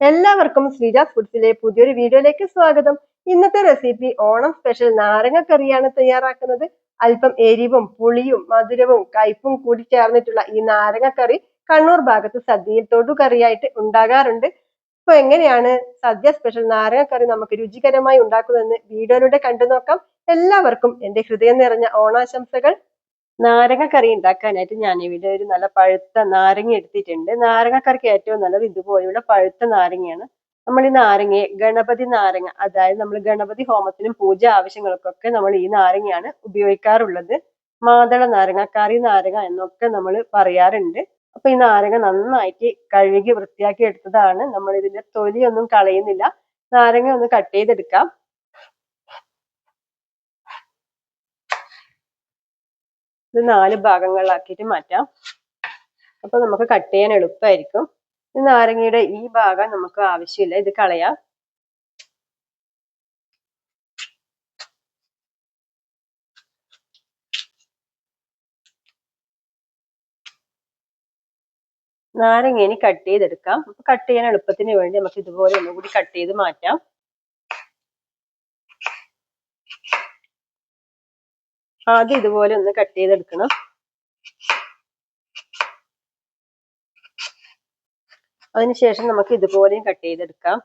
എല്ലാവർക്കും ശ്രീജാസ് ഫുഡ്സിലെ പുതിയൊരു വീഡിയോയിലേക്ക് സ്വാഗതം. ഇന്നത്തെ റെസിപ്പി ഓണം സ്പെഷ്യൽ നാരങ്ങ കറിയാണ് തയ്യാറാക്കുന്നത്. അല്പം എരിവും പുളിയും മധുരവും കയ്പും കൂടി ചേർന്നിട്ടുള്ള ഈ നാരങ്ങ കറി കണ്ണൂർ ഭാഗത്ത് സദ്യയിൽ തൊടുകറിയായിട്ട് ഉണ്ടാകാറുണ്ട്. ഇപ്പൊ എങ്ങനെയാണ് സദ്യ സ്പെഷ്യൽ നാരങ്ങ കറി നമുക്ക് രുചികരമായി ഉണ്ടാക്കുന്നതെന്ന് വീഡിയോയിലൂടെ കണ്ടു നോക്കാം എല്ലാവർക്കും എന്റെ ഹൃദയം നിറഞ്ഞ ഓണാശംസകൾ. നാരങ്ങ കറി ഉണ്ടാക്കാനായിട്ട് ഞാൻ ഇവിടെ ഒരു നല്ല പഴുത്ത നാരങ്ങ എടുത്തിട്ടുണ്ട്. നാരങ്ങക്കറിക്ക് ഏറ്റവും നല്ലത് ഇതുപോലെയുള്ള പഴുത്ത നാരങ്ങയാണ്. നമ്മൾ ഈ നാരങ്ങയെ ഗണപതി നാരങ്ങ അതായത് നമ്മൾ ഗണപതി ഹോമത്തിനും പൂജ ആവശ്യങ്ങൾക്കൊക്കെ നമ്മൾ ഈ നാരങ്ങയാണ് ഉപയോഗിക്കാറുള്ളത്. മാതള നാരങ്ങ കറി നാരങ്ങ എന്നൊക്കെ നമ്മൾ പറയാറുണ്ട്. അപ്പൊ ഈ നാരങ്ങ നന്നായിട്ട് കഴുകി വൃത്തിയാക്കി എടുത്തതാണ്. നമ്മൾ ഇതിന്റെ തൊലിയൊന്നും കളയുന്നില്ല. നാരങ്ങ ഒന്ന് കട്ട് ചെയ്തെടുക്കാം. ഇത് നാല് ഭാഗങ്ങളിലാക്കിയിട്ട് മാറ്റാം. അപ്പൊ നമുക്ക് കട്ട് ചെയ്യാൻ എളുപ്പമായിരിക്കും. നാരങ്ങയുടെ ഈ ഭാഗം നമുക്ക് ആവശ്യമില്ല. ഇത് കളയാം. നാരങ്ങ ഇനി കട്ട് ചെയ്തെടുക്കാം. കട്ട് ചെയ്യാൻ എളുപ്പത്തിന് വേണ്ടി നമുക്ക് ഇതുപോലെ ഒന്നുകൂടി കട്ട് ചെയ്ത് മാറ്റാം. ആദ്യം ഇതുപോലെ ഒന്ന് കട്ട് ചെയ്തെടുക്കണം. അതിനുശേഷം നമുക്ക് ഇതുപോലെയും കട്ട് ചെയ്തെടുക്കാം.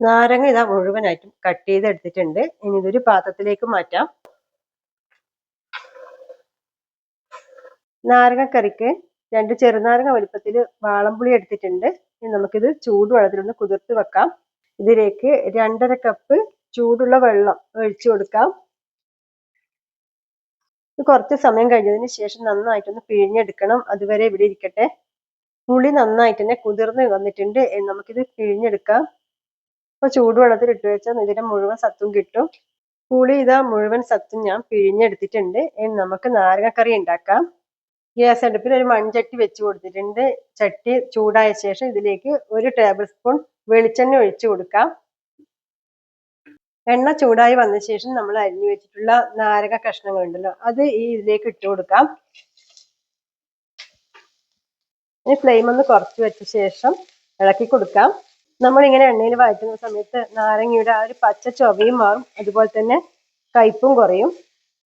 നാരങ്ങ ഇതാ മുഴുവനായിട്ടും കട്ട് ചെയ്തെടുത്തിട്ടുണ്ട്. ഇനി ഇതൊരു പാത്രത്തിലേക്ക് മാറ്റാം. നാരങ്ങക്കറിക്ക് രണ്ട് ചെറുനാരങ്ങ വലുപ്പത്തിൽ വാളംപുളി എടുത്തിട്ടുണ്ട്. ഇനി നമുക്കിത് ചൂടുവെള്ളത്തിലൊന്ന് കുതിർത്ത് വെക്കാം. ഇതിലേക്ക് രണ്ടര കപ്പ് ചൂടുള്ള വെള്ളം ഒഴിച്ചു കൊടുക്കാം. കുറച്ച് സമയം കഴിഞ്ഞതിന് ശേഷം നന്നായിട്ടൊന്ന് പിഴിഞ്ഞെടുക്കണം. അതുവരെ ഇവിടെ ഇരിക്കട്ടെ. പുളി നന്നായിട്ട് തന്നെ കുതിർന്ന് വന്നിട്ടുണ്ട്. നമുക്കിത് പിഴിഞ്ഞെടുക്കാം. അപ്പൊ ചൂടുവെള്ളത്തിൽ ഇട്ട് വെച്ചാൽ ഇതിന്റെ മുഴുവൻ സത്തും കിട്ടും. പുളി ഇതാ മുഴുവൻ സത്തും ഞാൻ പിഴിഞ്ഞെടുത്തിട്ടുണ്ട്. നമുക്ക് നാരങ്ങക്കറി ഉണ്ടാക്കാം. ഗ്യാസ് അടുപ്പിൽ ഒരു മൺചട്ടി വെച്ച് കൊടുത്തിട്ടുണ്ട്. ചട്ടി ചൂടായ ശേഷം ഇതിലേക്ക് ഒരു ടേബിൾ സ്പൂൺ വെളിച്ചെണ്ണ ഒഴിച്ചു കൊടുക്കാം. എണ്ണ ചൂടായി വന്ന ശേഷം നമ്മൾ അരിഞ്ഞു വെച്ചിട്ടുള്ള നാരക കഷ്ണങ്ങൾ ഉണ്ടല്ലോ അത് ഈ ഇതിലേക്ക് ഇട്ട് കൊടുക്കാം. ഇനി ഫ്ലെയിം ഒന്ന് കുറച്ച് വെച്ച ശേഷം ഇളക്കി കൊടുക്കാം. നമ്മൾ ഇങ്ങനെ എണ്ണയിൽ വഴറ്റുന്ന സമയത്ത് നാരങ്ങയുടെ ആ ഒരു പച്ച ചൊവയും മാറും അതുപോലെ തന്നെ കയ്പും കുറയും.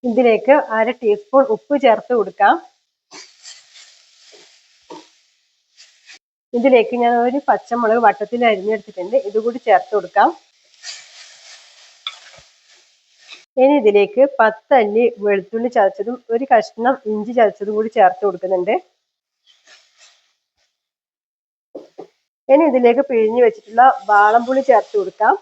ഇതിലേക്ക് അര ടീസ്പൂൺ ഉപ്പ് ചേർത്ത് കൊടുക്കാം. ഇതിലേക്ക് ഞാൻ ഒരു പച്ചമുളക് വട്ടത്തിൽ അരിഞ്ഞെടുത്തിട്ടുണ്ട് ഇതുകൂടി ചേർത്ത് കൊടുക്കാം. ഇനി ഇതിലേക്ക് പത്ത് അല്ലി വെളുത്തുള്ളി ചതച്ചതും ഒരു കഷ്ണം ഇഞ്ചി ചതച്ചതും കൂടി ചേർത്ത് കൊടുക്കുന്നുണ്ട്. ഇനി ഇതിലേക്ക് പിഴിഞ്ഞു വെച്ചിട്ടുള്ള വാളംപുളി ചേർത്ത് കൊടുക്കാം.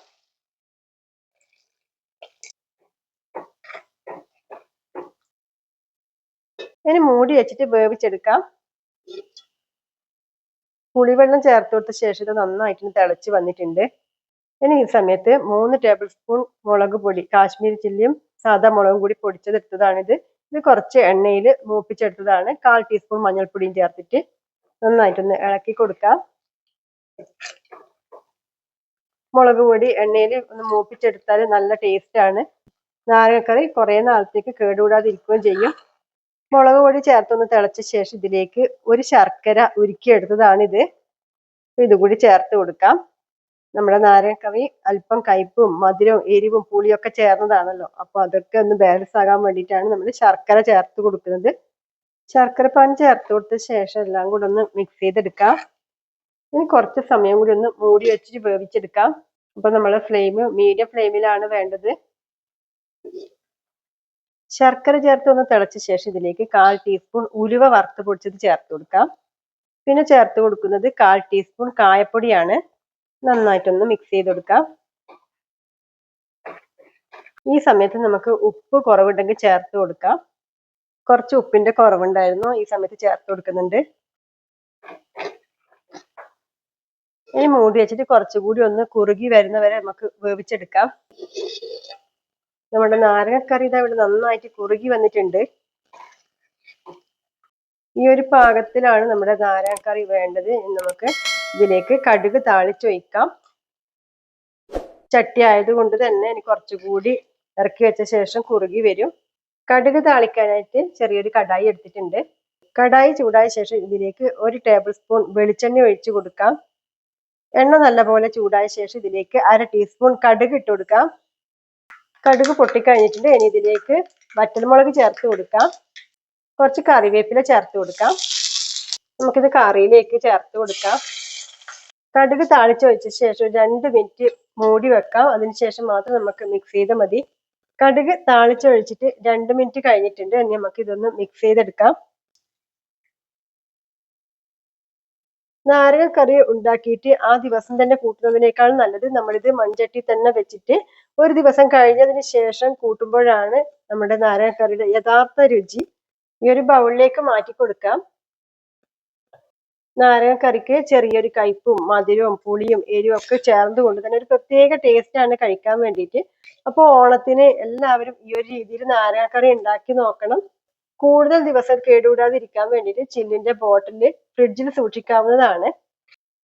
ഇനി മൂടി വെച്ചിട്ട് വേവിച്ചെടുക്കാം. പുളിവെള്ളം ചേർത്ത് കൊടുത്ത ശേഷം ഇത് നന്നായിട്ട് തിളച്ച് വന്നിട്ടുണ്ട്. ഇനി ഈ സമയത്ത് മൂന്ന് ടേബിൾ സ്പൂൺ മുളക് പൊടി കാശ്മീരി ചില്ലിയും സാധാ മുളകും കൂടി പൊടിച്ചതെടുത്തതാണിത് ഇത് കുറച്ച് എണ്ണയിൽ മൂപ്പിച്ചെടുത്തതാണ്. കാൽ ടീസ്പൂൺ മഞ്ഞൾപ്പൊടിയും ചേർത്തിട്ട് നന്നായിട്ടൊന്ന് ഇളക്കി കൊടുക്കാം. മുളക് പൊടി എണ്ണയിൽ ഒന്ന് മൂപ്പിച്ചെടുത്താൽ നല്ല ടേസ്റ്റ് ആണ്. നാരങ്ങക്കറി കുറേ നാളത്തേക്ക് കേടുകൂടാതിരിക്കുകയും ചെയ്യും. മുളക് പൊടി ചേർത്തൊന്ന് തിളച്ച ശേഷം ഇതിലേക്ക് ഒരു ശർക്കര ഉരുക്കിയെടുത്തതാണിത്. ഇതുകൂടി ചേർത്ത് കൊടുക്കാം. നമ്മുടെ നാരങ്ങക്കവി അല്പം കയ്പും മധുരവും എരിവും പുളിയൊക്കെ ചേർന്നതാണല്ലോ. അപ്പൊ അതൊക്കെ ഒന്ന് ബാലൻസ് ആകാൻ വേണ്ടിയിട്ടാണ് നമ്മൾ ശർക്കര ചേർത്ത് കൊടുക്കുന്നത്. ശർക്കര പാൻ ചേർത്ത് കൊടുത്ത ശേഷം എല്ലാം കൂടെ ഒന്ന് മിക്സ് ചെയ്തെടുക്കാം. ഇനി കുറച്ച് സമയം കൂടി ഒന്ന് മൂടി വെച്ചിട്ട് വേവിച്ചെടുക്കാം. അപ്പൊ നമ്മൾ ഫ്ലെയിം മീഡിയം ഫ്ലെയിമിലാണ് വേണ്ടത്. ശർക്കര ചേർത്ത് ഒന്ന് തിളച്ച ശേഷം ഇതിലേക്ക് കാൽ ടീസ്പൂൺ ഉലുവ വറുത്ത് പൊടിച്ചത് ചേർത്ത് കൊടുക്കാം. പിന്നെ ചേർത്ത് കൊടുക്കുന്നത് കാൽ ടീസ്പൂൺ കായപ്പൊടിയാണ്. നന്നായിട്ടൊന്ന് മിക്സ് ചെയ്ത് കൊടുക്കാം ഈ സമയത്ത് നമുക്ക് ഉപ്പ് കുറവുണ്ടെങ്കിൽ ചേർത്ത് കൊടുക്കാം. കുറച്ച് ഉപ്പിന്റെ കുറവുണ്ടായിരുന്നു ഈ സമയത്ത് ചേർത്ത് കൊടുക്കുന്നുണ്ട്. ഇനി മൂടി വെച്ചിട്ട് കുറച്ചുകൂടി ഒന്ന് കുറുകി വരുന്നവരെ നമുക്ക് വേവിച്ചെടുക്കാം. നമ്മുടെ നാരങ്ങക്കറി ഇതാ ഇവിടെ നന്നായിട്ട് കുറുകി വന്നിട്ടുണ്ട്. ഈ ഒരു പാകത്തിലാണ് നമ്മുടെ നാരങ്ങക്കറി വേണ്ടത് നമുക്ക് ഇതിലേക്ക് കടുക് താളിച്ചൊഴിക്കാം ചട്ടി ആയതുകൊണ്ട് തന്നെ എനിക്ക് കുറച്ചുകൂടി ഇറക്കി വെച്ച ശേഷം കുറുകി വരും. കടുക് താളിക്കാനായിട്ട് ചെറിയൊരു കടായി എടുത്തിട്ടുണ്ട്. കടായി ചൂടായ ശേഷം ഇതിലേക്ക് ഒരു ടേബിൾ സ്പൂൺ വെളിച്ചെണ്ണ ഒഴിച്ചു കൊടുക്കാം. എണ്ണ നല്ലപോലെ ചൂടായ ശേഷം ഇതിലേക്ക് അര ടീസ്പൂൺ കടുക് ഇട്ട് കൊടുക്കാം. കടുക് പൊട്ടിക്കഴിഞ്ഞിട്ടുണ്ട്. ഇനി ഇതിലേക്ക് വറ്റൽമുളക് ചേർത്ത് കൊടുക്കാം. കുറച്ച് കറിവേപ്പില ചേർത്ത് കൊടുക്കാം. നമുക്കിത് കറിയിലേക്ക് ചേർത്ത് കൊടുക്കാം. കടുക് താളിച്ച് വെച്ച ശേഷം രണ്ട് മിനിറ്റ് മൂടി വെക്കാം. അതിനുശേഷം മാത്രം നമുക്ക് മിക്സ് ചെയ്താൽ മതി. കടുക് താളിച്ചൊഴിച്ചിട്ട് രണ്ട് മിനിറ്റ് കഴിഞ്ഞിട്ടുണ്ട്. ഇനി നമുക്ക് ഇതൊന്ന് മിക്സ് ചെയ്തെടുക്കാം. നാരങ്ങ കറി ഉണ്ടാക്കിയിട്ട് ആ ദിവസം തന്നെ കൂട്ടുന്നതിനേക്കാൾ നല്ലത് നമ്മളിത് മൺചട്ടി തന്നെ വെച്ചിട്ട് ഒരു ദിവസം കഴിഞ്ഞതിന് ശേഷം കൂട്ടുമ്പോഴാണ് നമ്മുടെ നാരങ്ങ കറിയുടെ യഥാർത്ഥ രുചി. ഈ ഒരു ബൗളിലേക്ക് മാറ്റി കൊടുക്കാം. നാരങ്ങ കറിക്ക് ചെറിയൊരു കയ്പും മധുരവും പുളിയും എരിവും ഒക്കെ ചേർന്ന് കൊണ്ട് തന്നെ ഒരു പ്രത്യേക ടേസ്റ്റ് ആണ് കഴിക്കാൻ വേണ്ടിയിട്ട്. അപ്പോൾ ഓണത്തിന് എല്ലാവരും ഈ ഒരു രീതിയിൽ നാരങ്ങക്കറി കറി ഉണ്ടാക്കി നോക്കണം. കൂടുതൽ ദിവസം കേടുകൂടാതിരിക്കാൻ വേണ്ടിയിട്ട് ചില്ലിന്റെ ബോട്ടിലിൽ ഫ്രിഡ്ജിൽ സൂക്ഷിക്കാവുന്നതാണ്.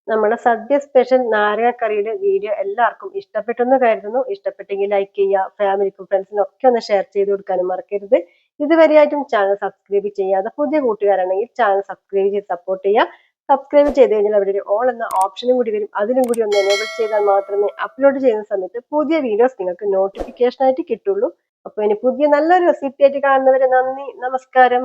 നമ്മുടെ സദ്യ സ്പെഷ്യൽ നാരങ്ങക്കറിയുടെ വീഡിയോ എല്ലാവർക്കും ഇഷ്ടപ്പെട്ടെന്ന് കരുതുന്നു. ഇഷ്ടപ്പെട്ടെങ്കിൽ ലൈക്ക് ചെയ്യുക ഫാമിലിക്കും ഫ്രണ്ട്സിനും ഒക്കെ ഒന്ന് ഷെയർ ചെയ്ത് കൊടുക്കാനും മറക്കരുത്. ഇതുവരെയായിട്ടും ചാനൽ സബ്സ്ക്രൈബ് ചെയ്യാതെ പുതിയ കൂട്ടുകാരാണെങ്കിൽ ചാനൽ സബ്സ്ക്രൈബ് ചെയ്ത് സപ്പോർട്ട് ചെയ്യുക. സബ്സ്ക്രൈബ് ചെയ്ത് കഴിഞ്ഞാൽ അവിടെ ഓൾ എന്ന ഓപ്ഷനും കൂടി വരും. അതിനും കൂടി ഒന്ന് എനേബിൾ ചെയ്താൽ മാത്രമേ അപ്ലോഡ് ചെയ്യുന്ന സമയത്ത് പുതിയ വീഡിയോസ് നിങ്ങൾക്ക് നോട്ടിഫിക്കേഷൻ ആയിട്ട് കിട്ടുള്ളൂ. അപ്പൊ ഇനി പുതിയ നല്ലൊരു റെസിപ്പി ആയിട്ട് കാണുന്നവരെ നന്ദി നമസ്കാരം.